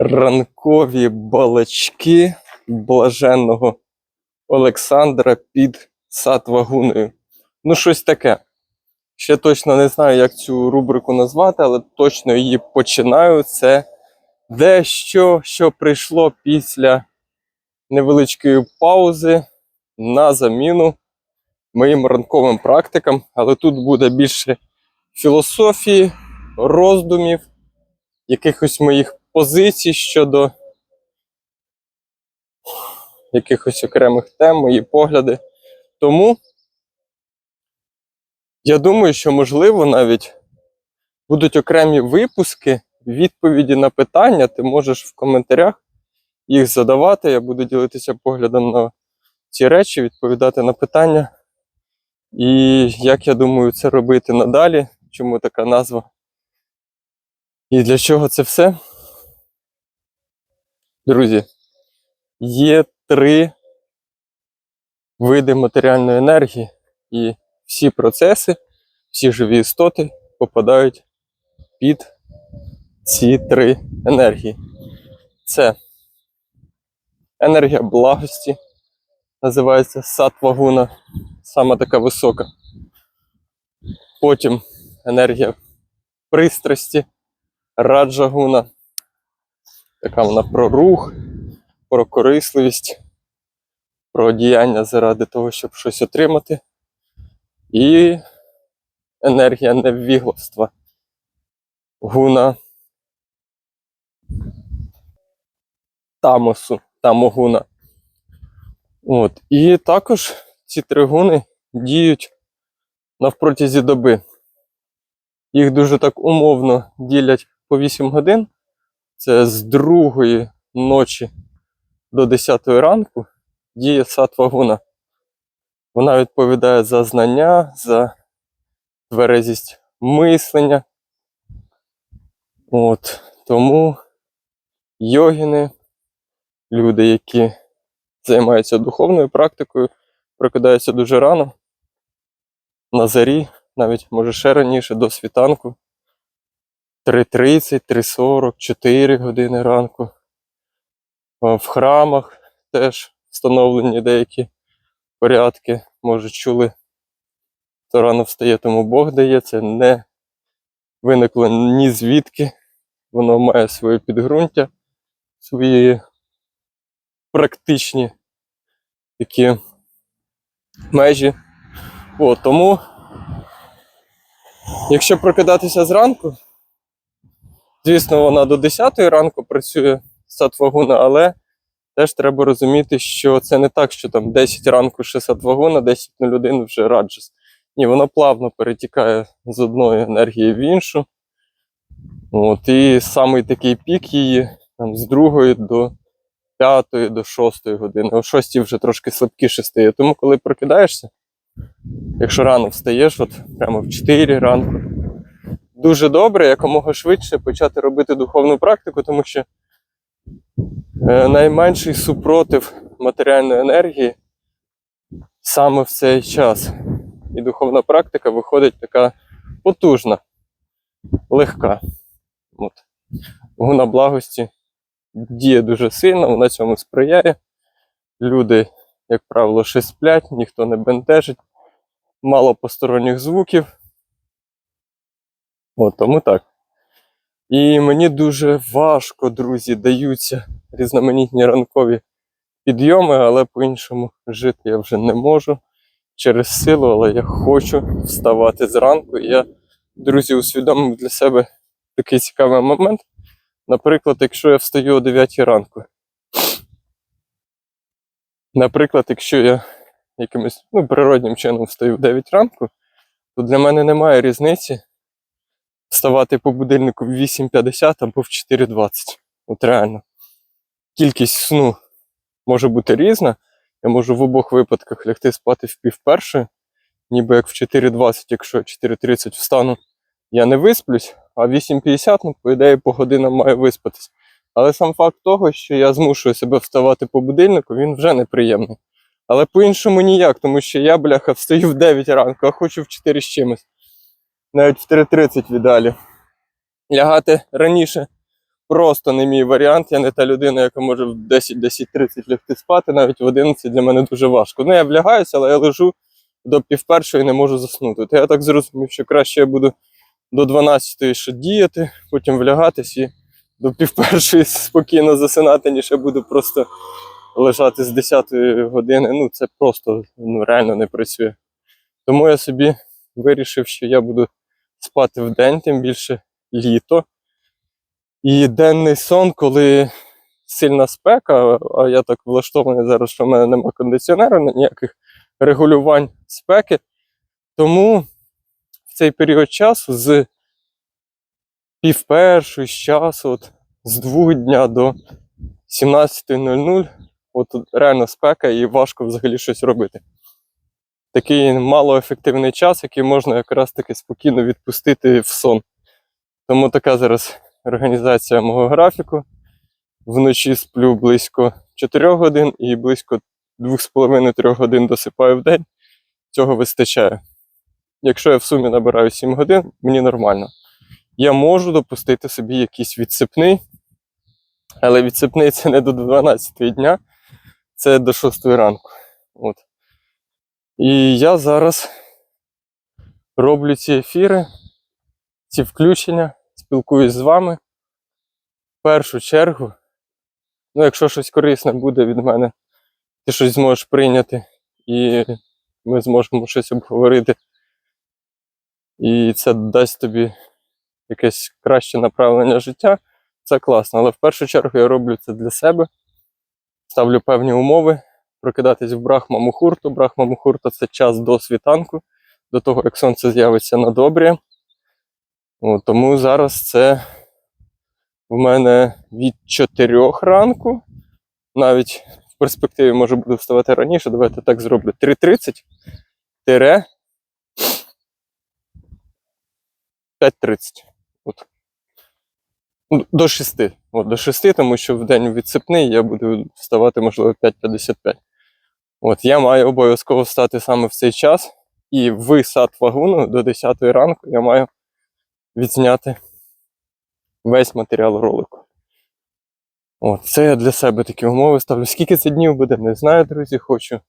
ранкові балачки блаженного Олександра під сатвагуною. Ну, щось таке. Ще точно не знаю, як цю рубрику назвати, але точно її починаю. Це дещо, що прийшло після невеличкої паузи на заміну моїм ранковим практикам. Але тут буде більше філософії, роздумів, якихось моїх позицій щодо якихось окремих тем, мої погляди. Тому я думаю, що можливо навіть будуть окремі випуски, відповіді на питання. Ти можеш в коментарях їх задавати. Я буду ділитися поглядом на ці речі, відповідати на питання. І як я думаю це робити надалі, чому така назва? І для чого це все? Друзі, є три види матеріальної енергії, і всі процеси, всі живі істоти попадають під ці три енергії. Це енергія благості, називається сатвагуна, сама така висока. Потім енергія пристрасті, раджагуна, така вона про рух, про корисливість, про діяння заради того, щоб щось отримати. І енергія невігластва. Гуна тамосу, тамогуна. От. І також ці три гуни діють навпротязі доби. Їх дуже так умовно ділять по 8 годин. Це з другої ночі до 10 ранку діє сатвагуна. Вона відповідає за знання, за тверезість мислення. От. Тому йогіни, люди, які займаються духовною практикою, прокидаються дуже рано, на зарі, навіть може ще раніше, до світанку. 3.30, 3.40, 4 години ранку. В храмах теж встановлені деякі порядки. Може, чули, хто рано встає, тому Бог дає. Це не виникло ні звідки. Воно має своє підґрунтя, свої практичні такі межі. О, тому, якщо прокидатися зранку, звісно, вона до 10 ранку працює сатвагуна, але теж треба розуміти, що це не так, що там 10 ранку ще сатвагуна, 10 на людину вже раджес. Ні, вона плавно перетікає з одної енергії в іншу. От, і самий такий пік її там, з другої до п'ятої, до шостої години. О шостій вже трошки слабкіше стає. Тому, коли прокидаєшся, якщо рано встаєш, от прямо в 4 ранку, дуже добре якомога швидше почати робити духовну практику, тому що е, найменший супротив матеріальної енергії саме в цей час. І духовна практика виходить така потужна, легка. От. Гуна благості діє дуже сильно, вона цьому сприяє. Люди, як правило, ще сплять, ніхто не бентежить, мало посторонніх звуків. От, тому так. І мені дуже важко, друзі, даються різноманітні ранкові підйоми, але по-іншому жити я вже не можу через силу, але я хочу вставати зранку. І я, друзі, усвідомив для себе такий цікавий момент. Наприклад, якщо я встаю о 9 ранку. Наприклад, якщо я якимось ну, природнім чином встаю в 9 ранку, то для мене немає різниці вставати по будильнику в 8.50 або в 4.20. От реально. Кількість сну може бути різна. Я можу в обох випадках лягти спати в пів першої, ніби як в 4.20, якщо 4.30 встану, я не висплюсь, а в 8.50, ну, по ідеї, по годинам маю виспатись. Але сам факт того, що я змушую себе вставати по будильнику, він вже неприємний. Але по-іншому ніяк, тому що я, бляха, встаю в 9 ранку, а хочу в 4 з чимось. Навіть в 3.30 в ідеалі. Лягати раніше просто не мій варіант. Я не та людина, яка може в 10-10-30 лягти спати, навіть в 11 для мене дуже важко. Ну, я влягаюся, але я лежу до півпершої і не можу заснути. То я так зрозумів, що краще я буду до 12 ще діяти, потім влягатись і до півпершої спокійно засинати, ніж я буду просто лежати з 10 години. Ну, це просто ну, реально не працює. Тому я собі вирішив, що я буду спати в день, тим більше літо. І денний сон, коли сильна спека, а я так влаштований зараз, що в мене немає кондиціонера, ніяких регулювань спеки. Тому в цей період часу з пів з часу, от, з двох дня до 17.00, от реально спека і важко взагалі щось робити. Такий малоефективний час, який можна якраз таки спокійно відпустити в сон. Тому така зараз організація мого графіку. Вночі сплю близько 4 годин і близько 2,5-3 годин досипаю в день. Цього вистачає. Якщо я в сумі набираю 7 годин, мені нормально. Я можу допустити собі якийсь відсипний, але відсипний це не до 12 дня, це до 6 ранку. От. І я зараз роблю ці ефіри, ці включення, спілкуюсь з вами. В першу чергу, ну, якщо щось корисне буде від мене, ти щось зможеш прийняти, і ми зможемо щось обговорити. І це дасть тобі якесь краще направлення життя. Це класно. Але в першу чергу я роблю це для себе. Ставлю певні умови, прокидатись в Брахма Мухурту. Брахма Мухурта це час до світанку, до того, як сонце з'явиться на добрі. От, тому зараз це в мене від 4 ранку. Навіть в перспективі може буду вставати раніше. Давайте так зроблю. 3.30 тире 5.30. От. Ну, До 6. От, до 6, тому що в день відсипний я буду вставати, можливо, 5.55. От, я маю обов'язково встати саме в цей час. І в сад вагону до 10 ранку я маю відзняти весь матеріал ролику. От, це я для себе такі умови ставлю. Скільки це днів буде, не знаю, друзі. Хочу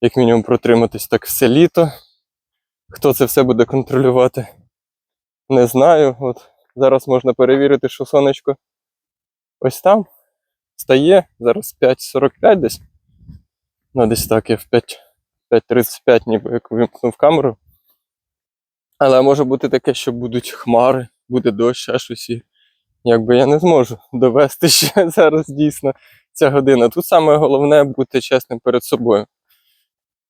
як мінімум протриматись так все літо. Хто це все буде контролювати, не знаю. От зараз можна перевірити, що сонечко ось там стає. Зараз 5.45 десь. Ну, десь так, я в 5, 5.35 ніби як вимкнув камеру. Але може бути таке, що будуть хмари, буде дощ, ще щось. І якби я не зможу довести ще зараз дійсно ця година. Тут саме головне бути чесним перед собою.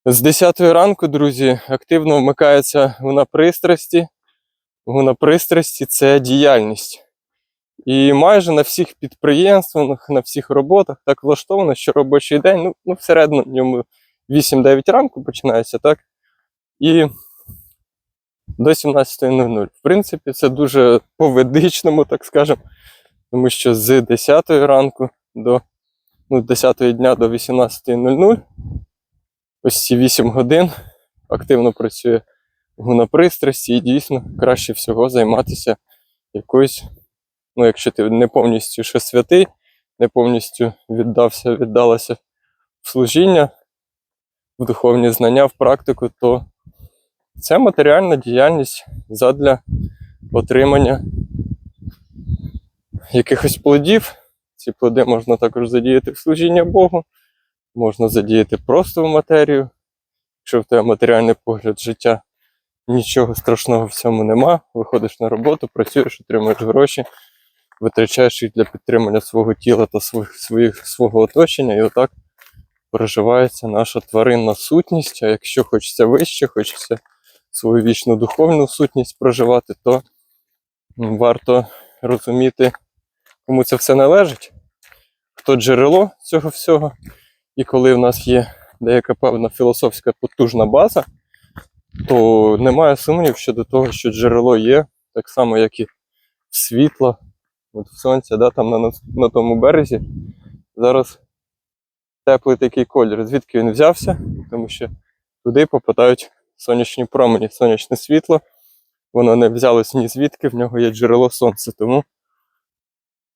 З 10 ранку, друзі, активно вмикається вона пристрасті. Вона пристрасті це діяльність. І майже на всіх підприємствах, на всіх роботах так влаштовано, що робочий день, ну, ну всередину в ньому 8-9 ранку починається, так? І до 17.00. В принципі, це дуже по-ведичному, так скажемо. Тому що з 10 ранку до ну, 10 дня до 18.00 ось ці 8 годин активно працює гунопристрасті і дійсно краще всього займатися якоюсь, ну, якщо ти не повністю ще святий, не повністю віддався, віддалася в служіння, в духовні знання, в практику, то це матеріальна діяльність задля отримання якихось плодів. Ці плоди можна також задіяти в служіння Богу, можна задіяти просто в матерію. Якщо в тебе матеріальний погляд життя, нічого страшного в цьому нема. Виходиш на роботу, працюєш, отримуєш гроші, витрачаєш їх для підтримання свого тіла та своїх, своїх, свого оточення, і отак проживається наша тваринна сутність. А якщо хочеться вище, хочеться свою вічну духовну сутність проживати, то варто розуміти, кому це все належить, хто джерело цього всього. І коли в нас є деяка певна філософська потужна база, то немає сумнів щодо того, що джерело є, так само, як і світло, от сонця, да, там на, на тому березі. Зараз теплий такий колір. Звідки він взявся? Тому що туди попадають сонячні промені, сонячне світло. Воно не взялось ні звідки, в нього є джерело сонця. Тому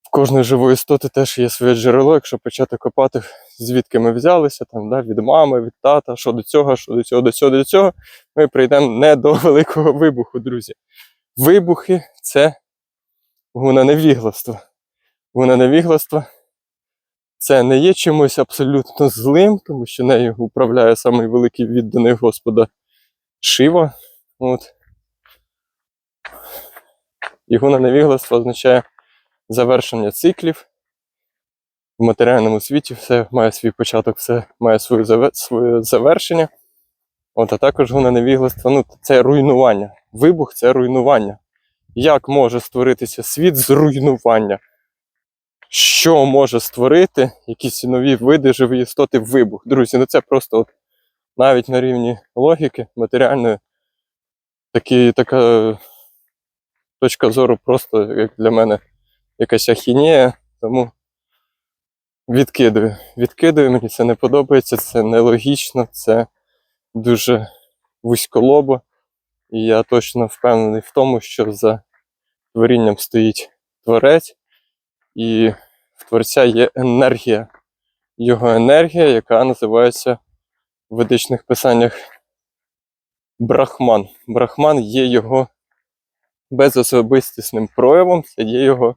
в кожної живої істоти теж є своє джерело, якщо почати копати, звідки ми взялися, там, да, від мами, від тата, що до цього, що до цього, до цього, до цього, ми прийдемо не до великого вибуху, друзі. Вибухи це гуна невігластво. Гуна невігластво це не є чимось абсолютно злим, тому що нею управляє самий великий відданий Господа Шива. От. І гуна невігластво означає завершення циклів. В матеріальному світі все має свій початок, все має своє, своє завершення. От, а також гуна невігластва, ну, це руйнування. Вибух це руйнування. Як може створитися світ з руйнування? Що може створити якісь нові види живі істоти вибух? Друзі, ну це просто от, навіть на рівні логіки, матеріальної, такі, така точка зору просто як для мене якась ахінея, тому відкидую. Відкидую, мені це не подобається, це нелогічно, це дуже вузьколобо. І я точно впевнений в тому, що за творінням стоїть творець, і в творця є енергія. Його енергія, яка називається в ведичних писаннях Брахман. Брахман є його безособистісним проявом, це є його,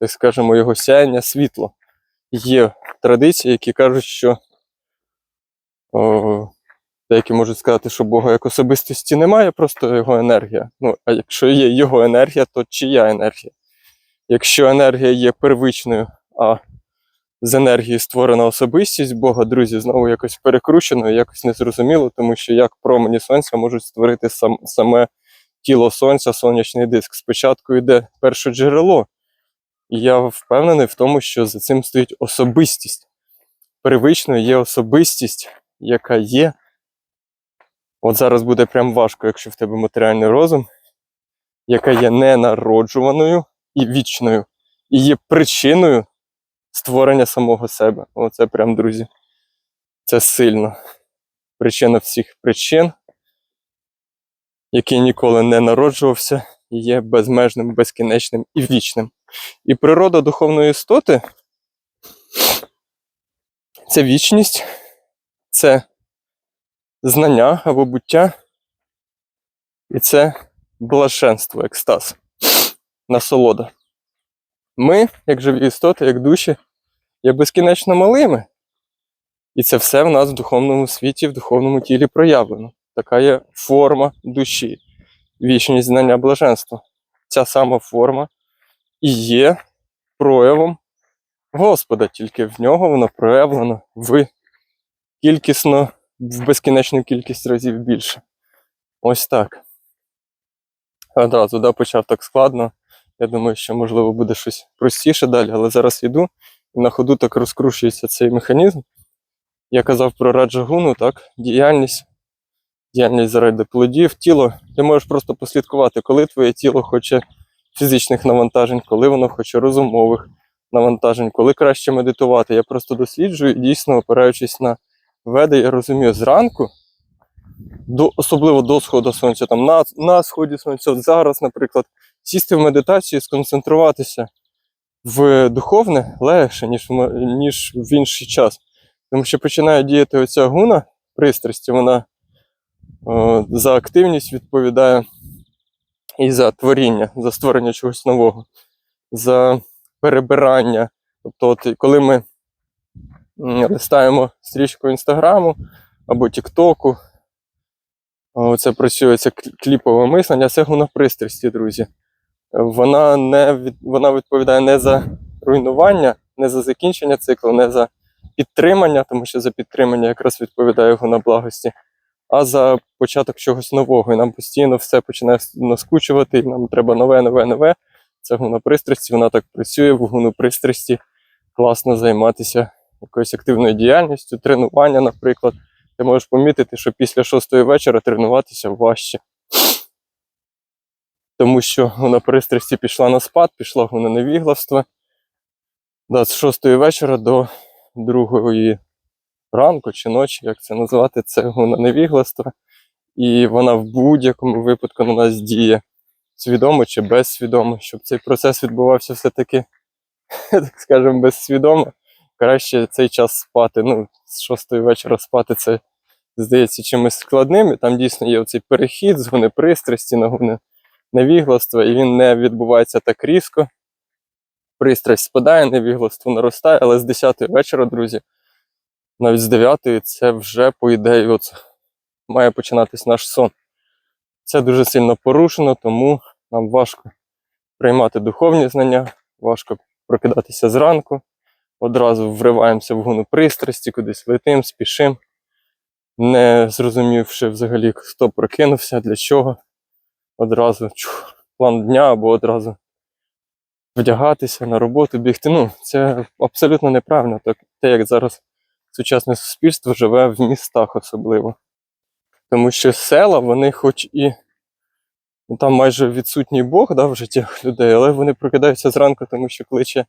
так скажемо, його сяяння світло. Є традиції, які кажуть, що о, деякі можуть сказати, що Бога як особистості немає, просто його енергія. Ну, а якщо є його енергія, то чия енергія? Якщо енергія є первичною, а з енергії створена особистість Бога, друзі, знову якось перекручено, якось незрозуміло, тому що як промені сонця можуть створити сам, саме тіло сонця, сонячний диск. Спочатку йде перше джерело. І я впевнений в тому, що за цим стоїть особистість. Первичною є особистість, яка є. От зараз буде прям важко, якщо в тебе матеріальний розум, яка є ненароджуваною і вічною, і є причиною створення самого себе. Оце прям, друзі. Це сильно. Причина всіх причин, який ніколи не народжувався, є безмежним, безкінечним і вічним. І природа духовної істоти це вічність, це знання або буття, і це блаженство, екстаз, насолода. Ми, як живі істоти, як душі, є безкінечно малими. І це все в нас в духовному світі, в духовному тілі проявлено. Така є форма душі, вічність знання блаженства. Ця сама форма і є проявом Господа, тільки в нього воно проявлено в кількісно, в безкінечну кількість разів більше. Ось так. Одразу да, почав так складно. Я думаю, що можливо буде щось простіше далі, але зараз йду і на ходу так розкручується цей механізм. Я казав про раджагуну, так, діяльність, діяльність заради плодів, тіло. Ти можеш просто послідкувати, коли твоє тіло хоче фізичних навантажень, коли воно хоче розумових навантажень, коли краще медитувати. Я просто досліджую дійсно опираючись на веди, я розумію, зранку, до, особливо до сходу сонця, там на, на сході сонця, зараз, наприклад, сісти в медитацію, сконцентруватися в духовне легше, ніж в, ніж в інший час. Тому що починає діяти оця гуна пристрасті, вона о, за активність відповідає і за творіння, за створення чогось нового, за перебирання. Тобто, от, коли ми листаємо стрічку інстаграму або Тіктоку, це працює це кліпове мислення, це гуна пристрасті, друзі. Вона не від, вона відповідає не за руйнування, не за закінчення циклу, не за підтримання, тому що за підтримання якраз відповідає гуна благості, а за початок чогось нового. І нам постійно все починає наскучувати, і нам треба нове, нове, нове. Це гуна пристрасті, вона так працює в гуну пристрасті. Класно займатися якоюсь активною діяльністю, тренування, наприклад. Ти можеш помітити, що після шостої вечора тренуватися важче. Тому що вона пристрасті пішла на спад, пішла гуна невігластво. Да, з шостої вечора до другої ранку чи ночі, як це назвати, це гуна невігластва. І вона в будь-якому випадку на нас діє свідомо чи безсвідомо, щоб цей процес відбувався все-таки так скажемо, безсвідомо. Краще цей час спати. Ну, з 6 вечора спати це здається чимось складним. І там дійсно є оцей перехід з гони пристрасті на гони невігластва, і він не відбувається так різко. Пристрасть спадає, невігластво наростає, але з 10 вечора, друзі, навіть з 9 це вже, по ідеї, от, має починатись наш сон. Це дуже сильно порушено, тому нам важко приймати духовні знання, важко прокидатися зранку. Одразу вриваємося в гуну пристрасті, кудись летим, спішим, не зрозумівши взагалі, хто прокинувся, для чого. Одразу чух, план дня або одразу вдягатися на роботу, бігти. Ну, це абсолютно неправильно, так, те, як зараз сучасне суспільство живе в містах особливо. Тому що села, вони хоч і ну, там майже відсутній Бог да, в життях людей, але вони прокидаються зранку, тому що кличе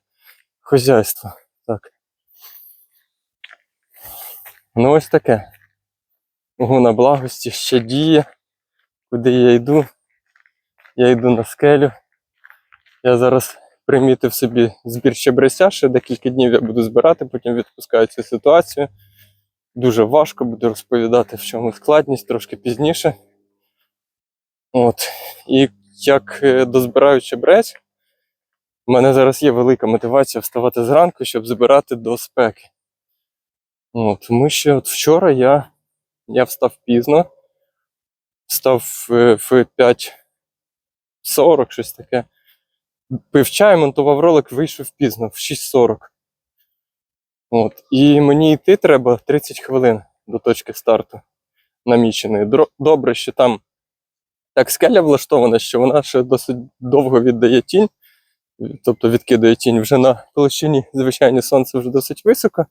хазяйство. Так. Ну, ось таке. Гуна благості ще діє. Куди я йду? Я йду на скелю. Я зараз примітив собі збір щебреця, ще декілька днів я буду збирати, потім відпускаю цю ситуацію. Дуже важко, буду розповідати, в чому складність трошки пізніше. От. І як е, дозбираю чебрець, у мене зараз є велика мотивація вставати зранку, щоб збирати до спеки. От, тому що от вчора я, я встав пізно, встав е, в 5.40, щось таке. Пив чай, монтував ролик, вийшов пізно, в 6.40. От. І мені йти треба 30 хвилин до точки старту наміченої. Добре, що там так скеля влаштована, що вона ще досить довго віддає тінь, тобто відкидає тінь вже на площині, звичайно, сонце вже досить високо,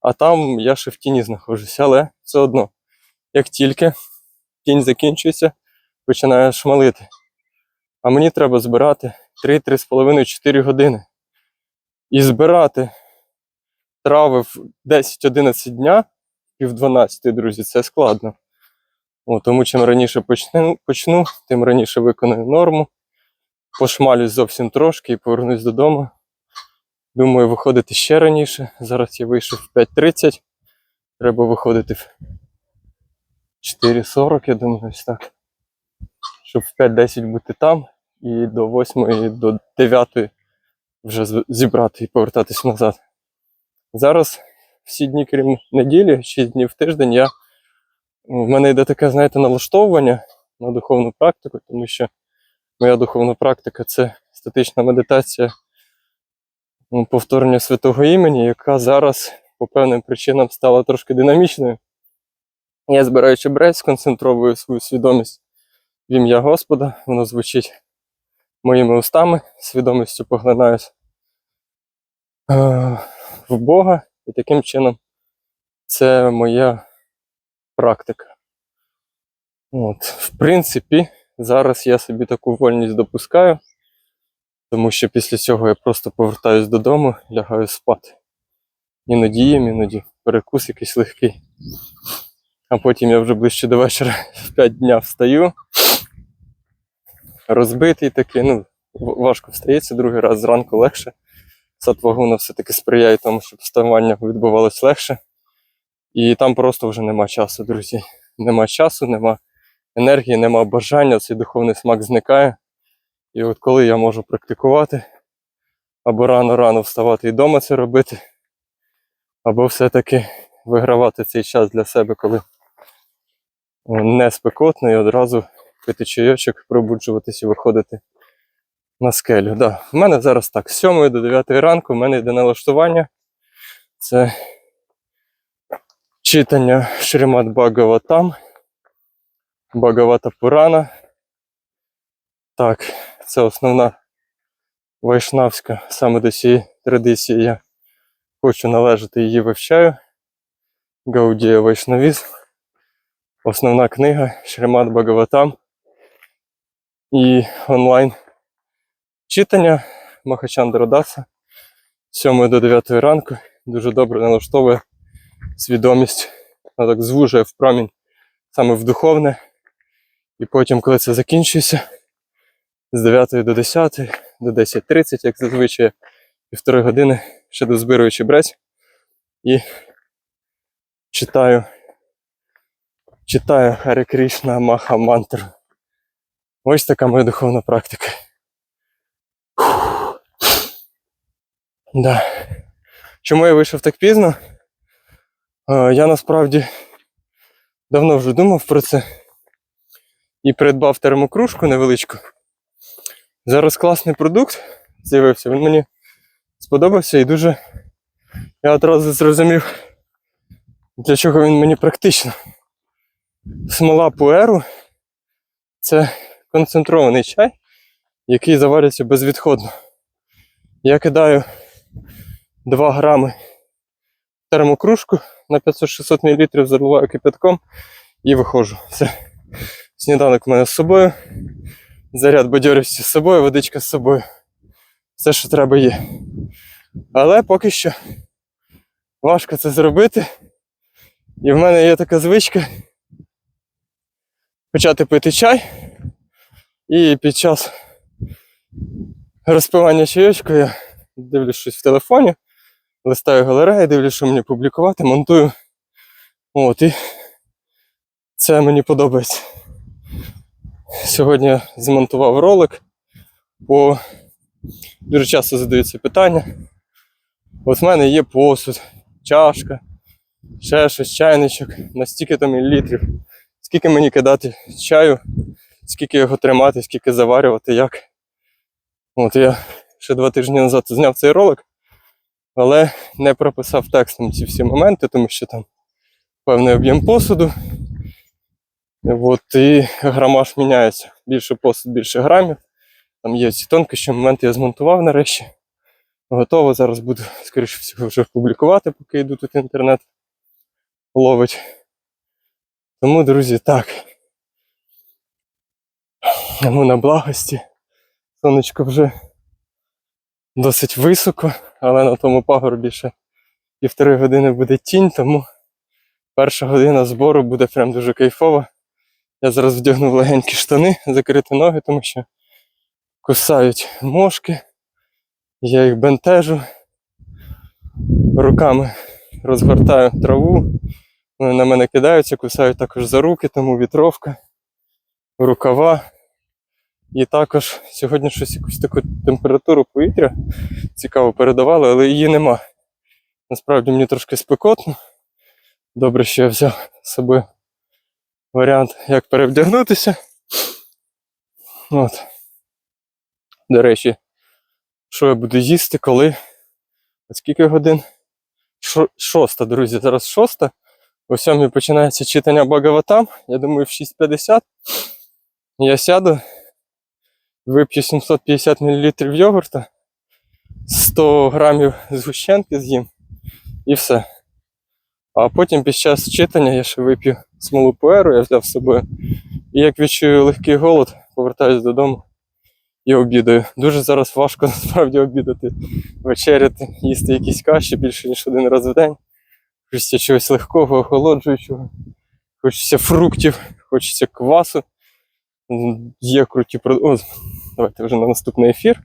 а там я ще в тіні знаходжуся. Але все одно, як тільки тінь закінчується, починає шмалити. А мені треба збирати 3-3,5-4 години. І збирати трави в 10-11 дня, пів 12, друзі, це складно. О, тому чим раніше почну, почну, тим раніше виконую норму. Пошмалюсь зовсім трошки і повернусь додому. Думаю, виходити ще раніше. Зараз я вийшов в 5.30. Треба виходити в 4.40, я думаю, ось так. Щоб в 5.10 бути там і до 8 і до 9 вже зібрати і повертатись назад. Зараз всі дні, крім неділі, 6 днів в тиждень, я, в мене йде таке, знаєте, налаштовування на духовну практику, тому що моя духовна практика це статична медитація ну, повторення святого імені, яка зараз по певним причинам стала трошки динамічною. Я збираю чебрець, сконцентровую свою свідомість в ім'я Господа, воно звучить моїми устами, свідомістю поглинаюсь е, в Бога, і таким чином це моя практика. От, в принципі, зараз я собі таку вольність допускаю, тому що після цього я просто повертаюсь додому, лягаю спати. Іноді їм, іноді перекус якийсь легкий. А потім я вже ближче до вечора в 5 дня встаю. Розбитий такий, ну, важко встається, другий раз зранку легше. Сатвагуна все-таки сприяє тому, щоб вставання відбувалось легше. І там просто вже нема часу, друзі. Нема часу, нема енергії, нема бажання, цей духовний смак зникає. І от коли я можу практикувати, або рано-рано вставати і вдома це робити, або все-таки вигравати цей час для себе, коли не спекотно, і одразу пити чайочок, пробуджуватись і виходити на скелю. Да. У мене зараз так, з 7 до 9 ранку в мене йде налаштування. Це читання Шримат Бхагаватам, Бхагавата Пурана. Так, це основна вайшнавська, саме до цієї традиції я хочу належати її вивчаю. Гаудія Вайшнавізм. Основна книга Шримат Бхагаватам. І онлайн читання Махачандра Даса з 7 до 9 ранку. Дуже добре налаштовує свідомість, вона так звужує в промінь саме в духовне. І потім, коли це закінчується, з 9 до 10, до 10.30, як зазвичай півтори години ще дозбирую чебрець і читаю. Читаю Харі Кришна Маха Мантру. Ось така моя духовна практика. Да. Чому я вийшов так пізно? Е, Я насправді давно вже думав про це і придбав термокружку невеличку. Зараз класний продукт з'явився. Він мені сподобався і дуже я одразу зрозумів, для чого він мені практично. Смола пуеру це концентрований чай, який заварюється безвідходно. Я кидаю 2 грами термокружку на 500-600 мл, заливаю кипятком і виходжу. Все. Сніданок у мене з собою, заряд бадьорості з собою, водичка з собою. Все, що треба є. Але поки що важко це зробити. І в мене є така звичка почати пити чай. І під час розпивання чайочку я дивлюсь щось в телефоні, листаю галереї, дивлюсь, що мені публікувати, монтую. От, і це мені подобається. Сьогодні змонтував ролик, бо дуже часто задаються питання. От в мене є посуд, чашка, ще щось, чайничок, на стільки там мілілітрів. Скільки мені кидати чаю, скільки його тримати, скільки заварювати, як. От я ще два тижні назад зняв цей ролик, але не прописав текстом ці всі моменти, тому що там певний об'єм посуду. От, і грамаж міняється. Більше посуд, більше грамів. Там є ці тонкощі моменти, я змонтував нарешті. Готово. Зараз буду, скоріше всього, вже публікувати, поки йду тут інтернет ловить. Тому, друзі, так. Йому на благості. Сонечко вже досить високо, але на тому пагорбі ще півтори години буде тінь, тому перша година збору буде прям дуже кайфова. Я зараз вдягнув легенькі штани, закрити ноги, тому що кусають мошки. Я їх бентежу. Руками розгортаю траву. Вони на мене кидаються, кусають також за руки, тому вітровка, рукава. І також сьогодні щось якусь таку температуру повітря цікаво передавали, але її нема. Насправді мені трошки спекотно. Добре, що я взяв з собою варіант, як перевдягнутися. От. До речі, що я буду їсти, коли? А скільки годин? Шоста, друзі, зараз шоста. О сьомій починається читання Багаватам. Я думаю, в 6.50 я сяду, вип'ю 750 мл йогурта, 100 грамів згущенки з'їм і все. А потім під час читання я ще вип'ю смолу пуеру, я взяв з собою. І як відчую легкий голод, повертаюсь додому і обідаю. Дуже зараз важко насправді обідати, вечеряти, їсти якісь каші більше ніж один раз в день. Хочеться чогось легкого, охолоджуючого, хочеться фруктів, хочеться квасу. Є круті продукти. Давайте вже на наступний ефір.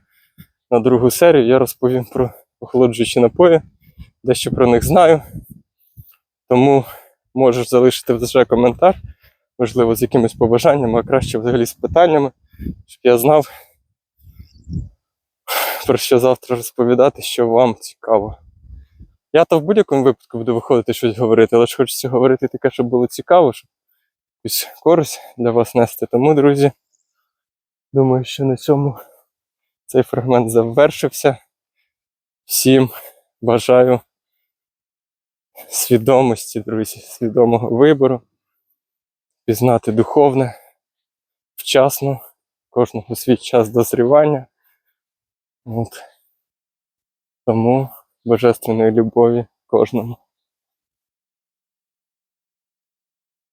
На другу серію я розповім про охолоджуючі напої, дещо про них знаю. Тому можеш залишити вже коментар, можливо, з якимись побажаннями, а краще взагалі з питаннями, щоб я знав, про що завтра розповідати, що вам цікаво. Я то в будь-якому випадку буду виходити щось говорити, але ж хочеться говорити таке, щоб було цікаво, щоб якусь користь для вас нести. Тому, друзі, думаю, що на цьому цей фрагмент завершився. Всім бажаю свідомості, друзі, свідомого вибору, пізнати духовне, вчасно, кожного свій час дозрівання. От. Тому божественної любові кожному.